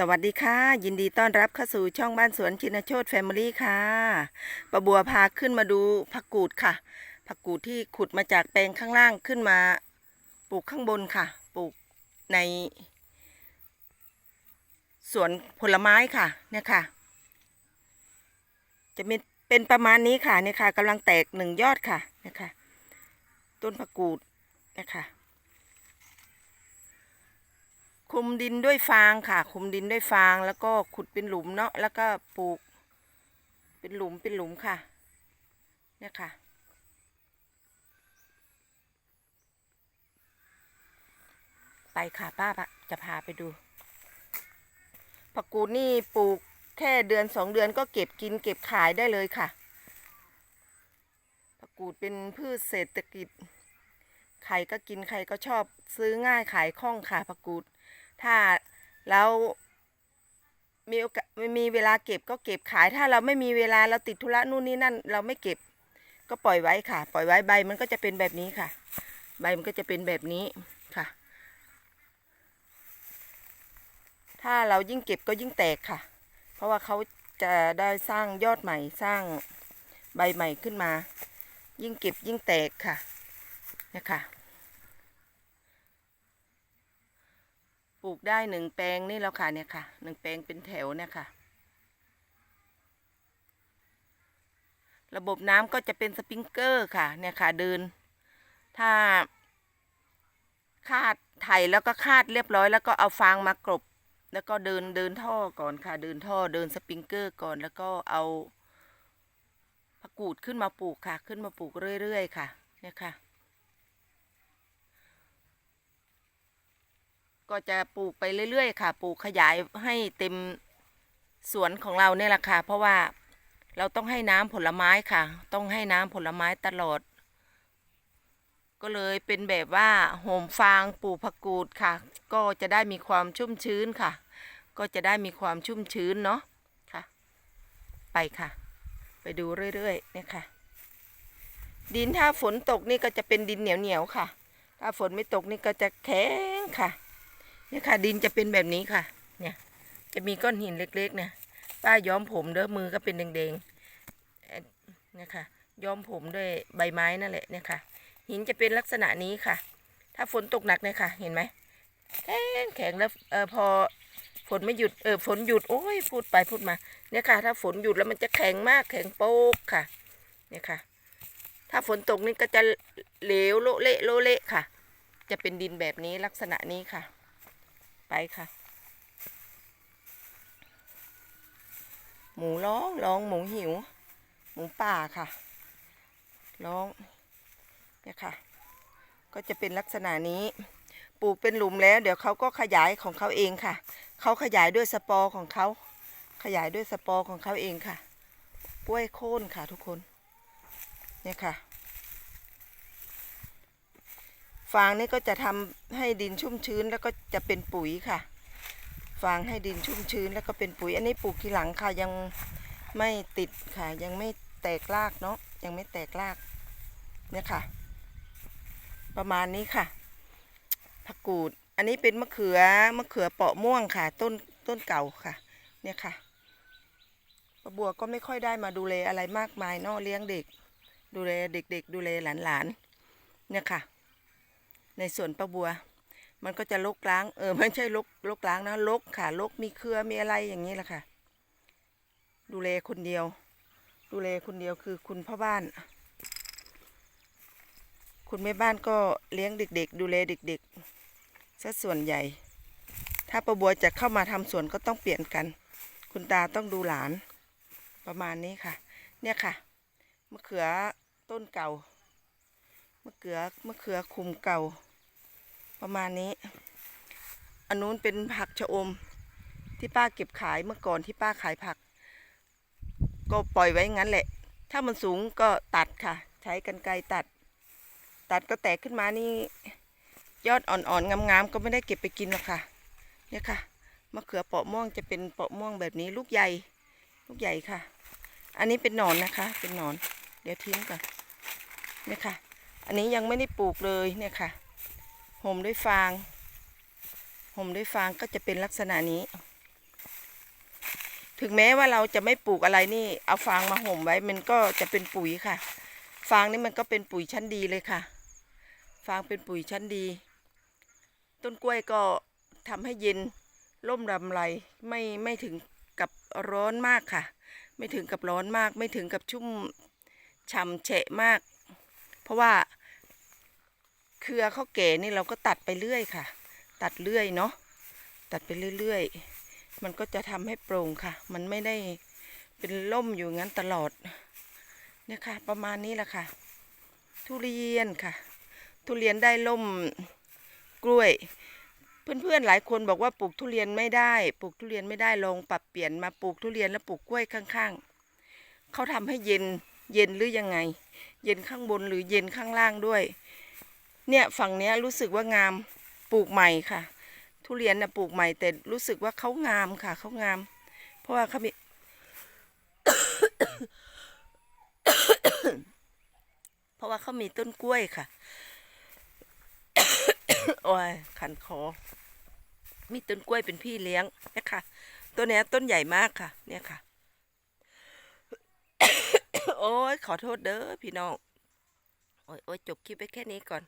สวัสดีค่ะ ยินดีต้อนรับเข้าสู่ช่องบ้านสวนชินโชตแฟมิลี่ค่ะประบัวพาขึ้นมาดูผักกูดค่ะ ผักกูดที่ขุดมาจากแปลงข้างล่างขึ้นมาปลูกข้างบนค่ะ ปลูกในสวนผลไม้ค่ะ เนี่ยค่ะ จะเป็นเป็นประมาณนี้ค่ะเนี่ยค่ะกำลังแตกหนึ่งยอดค่ะเนี่ยค่ะ ต้นผักกูดเนี่ยค่ะ คลุมดินด้วยฟางค่ะคลุมดินด้วยฟางแล้วก็ขุดเป็นหลุมเนาะแล้วก็ปลูก เป็นหลุมเป็นหลุมค่ะ เนี่ยค่ะ ไปค่ะป้าปะจะพาไปดูผักกูดนี่ปลูกแค่เดือนสองเดือนก็เก็บกินเก็บขายได้เลยค่ะ ผักกูดเป็นพืชเศรษฐกิจ ใครก็กินใครก็ชอบซื้อง่ายขายคล่องค่ะผักกูด ถ้าเรามีโอกาสม่มีเวลาเก็บก็เก็บขาย ถ้าเราไม่มีเวลาเราติดธุระนู่นนี่นั่น เราไม่เก็บ ก็ปล่อยไว้ค่ะ ปล่อยไว้ใบมันก็จะเป็นแบบนี้ค่ะ ใบมันก็จะเป็นแบบนี้ค่ะ ถ้าเรายิ่งเก็บก็ยิ่งแตกค่ะ เพราะว่าเขาจะได้สร้างยอดใหม่สร้างใบใหม่ขึ้นมา ยิ่งเก็บยิ่งแตกค่ะนะคะ ปลูกได้หนึ่งแปลงนี่แล้วค่ะเนี่ยค่ะหนึ่งแปลงเป็นแถวเนี่ยค่ะ ระบบน้ำก็จะเป็นสปริงเกอร์ค่ะ เนี่ยค่ะเดิน ถ้า คาดไถแล้วก็คาดเรียบร้อย แล้วก็เอาฟางมากรบแล้วก็เดินเดินท่อก่อนค่ะ เดินท่อเดินสปริงเกอร์ก่อน แล้วก็เอาผักกูดขึ้นมาปลูกค่ะ ขึ้นมาปลูกเรื่อยๆค่ะ เนี่ยค่ะ ก็จะปลูกไปเรื่อยๆ ค่ะ ปลูกขยายให้เต็มสวนของเราเนี่ยแหละค่ะ เพราะว่าเราต้องให้น้ำผลไม้ค่ะ ต้องให้น้ำผลไม้ตลอด ก็เลยเป็นแบบว่าโหมฟางปลูกผักกูดค่ะ ก็จะได้มีความชุ่มชื้นค่ะ ก็จะได้มีความชุ่มชื้นเนาะค่ะ ไปค่ะ ไปดูเรื่อยๆเนี่ยค่ะ ดินถ้าฝนตกนี่ก็จะเป็นดินเหนียวๆค่ะ ถ้าฝนไม่ตกนี่ก็จะแข็งค่ะ เนี่ยค่ะ ดินจะเป็นแบบนี้ค่ะ เนี่ย จะมีก้อนหินเล็กๆเนี่ยป้าย้อมผมเด้อมือก็เป็นแดงๆเนี่ยค่ะ ย้อมผมด้วยใบไม้นั่นแหละเนี่ยค่ะ หินจะเป็นลักษณะนี้ค่ะ ถ้าฝนตกหนักเนี่ยค่ะ เห็นไหมแข็งแข็งแล้วเออพอฝนไม่หยุดเออฝนหยุดโอ้ยพูดไปพูดมา เนี่ยค่ะ ถ้าฝนหยุดแล้วมันจะแข็งมากแข็งโป๊กค่ะ เนี่ยค่ะ ถ้าฝนตกนี่ก็จะเหลวโละเละโละเละค่ะ จะเป็นดินแบบนี้ลักษณะนี้ค่ะ ไปค่ะ หมูร้องร้องหมูหิว หมูป่าค่ะ ร้องเนี่ยค่ะ ก็จะเป็นลักษณะนี้ ปลูกเป็นหลุมแล้ว เดี๋ยวเขาก็ขยายของเขาเองค่ะ เขาขยายด้วยสปอร์ของเขา ขยายด้วยสปอร์ของเขาเองค่ะกล้วยโค่นค่ะทุกคน เนี่ยค่ะ ฟางนี่ก็จะทำให้ดินชุ่มชื้นแล้วก็จะเป็นปุ๋ยค่ะ ฟางให้ดินชุ่มชื้นแล้วก็เป็นปุ๋ย อันนี้ปลูกทีหลังค่ะยังไม่ติดค่ะ ยังไม่แตกรากเนาะยังไม่แตกรากเนี่ยค่ะ ประมาณนี้ค่ะผักกูด อันนี้เป็นมะเขือมะเขือเปาะม่วงค่ะ ต้นต้นเก่าค่ะ เนี่ยค่ะป้าบัวก็ไม่ค่อยได้มาดูแลอะไรมากมายเนาะเลี้ยงเด็ก ดูแลเด็ก ๆ ดูแลหลานๆเนี่ยค่ะ ในส่วนป้าบัว มันก็จะลกล้าง เออไม่ใช่ลกลกล้างนะลกค่ะลกมีเครือมีอะไรอย่างนี้แหละค่ะ ดูแลคนเดียว ดูแลคนเดียวคือคุณพ่อบ้าน คุณแม่บ้านก็เลี้ยงเด็ก ๆ ดูแลเด็กๆซะส่วนใหญ่ ถ้าป้าบัวจะเข้ามาทำสวนก็ต้องเปลี่ยนกัน คุณตาต้องดูหลานประมาณนี้ค่ะ เนี่ยค่ะมะเขือต้นเก่ามะเขือมะเขือคุมเก่า ประมาณนี้ อันนู้นเป็นผักชะอม ที่ป้าเก็บขายเมื่อก่อนที่ป้าขายผัก ก็ปล่อยไว้งั้นแหละ ถ้ามันสูงก็ตัดค่ะ ใช้กันไกรตัด ตัดก็แตกขึ้นมานี่ ยอดอ่อนๆงามๆก็ไม่ได้เก็บไปกินหรอกค่ะเนี่ยค่ะมะเขือเปาะม่วงจะเป็นเปาะม่วงแบบนี้ลูกใหญ่ ลูกใหญ่ค่ะ อันนี้เป็นหนอนนะคะ เป็นหนอน เดี๋ยวทิ้งก่อนเนี่ยค่ะ อันนี้ยังไม่ได้ปลูกเลยเนี่ยค่ะ ห่มด้วยฟาง ห่มด้วยฟางก็จะเป็นลักษณะนี้ ถึงแม้ว่าเราจะไม่ปลูกอะไรนี่ เอาฟางมาห่มไว้มันก็จะเป็นปุ๋ยค่ะ ฟางนี่มันก็เป็นปุ๋ยชั้นดีเลยค่ะ ฟางเป็นปุ๋ยชั้นดี ต้นกล้วยก็ทำให้เย็นร่มรำไรไม่ไม่ถึงกับร้อนมากค่ะ ไม่ถึงกับร้อนมาก ไม่ถึงกับชุ่มฉ่ำเฉะมาก เพราะว่า เครือเขาแก่นี่เราก็ตัดไปเรื่อยค่ะ ตัดเรื่อยเนาะตัดไปเรื่อยๆ มันก็จะทำให้โปร่งค่ะ มันไม่ได้เป็นล่มอยู่งั้นตลอดเนี่ยค่ะ ประมาณนี้แหละค่ะ ทุเรียนค่ะ ทุเรียนได้ล่มกล้วย เพื่อนๆหลายคนบอกว่าปลูกทุเรียนไม่ได้ปลูกทุเรียนไม่ได้ลองปรับเปลี่ยนมาปลูกทุเรียนแล้วปลูกกล้วยข้าง ๆเขาทำให้เย็นเย็นหรือยังไง เย็นข้างบนหรือเย็นข้างล่างด้วย เนี่ยฝั่งเนี้ยรู้สึกว่างามปลูกใหม่ค่ะ ทุเรียนนะปลูกใหม่แต่รู้สึกว่าเขางามค่ะเขางาม เพราะว่าเขามีเพราะว่าเขามีต้นกล้วยค่ะโอ้ยขันคอ มีต้นกล้วยเป็นพี่เลี้ยงนะคะตัวนี้ต้นใหญ่มากค่ะ เนี่ยค่ะ โอ้ยขอโทษเด้อพี่น้อง โอ้ยโอ้ยจบคลิปไปแค่นี้ก่อน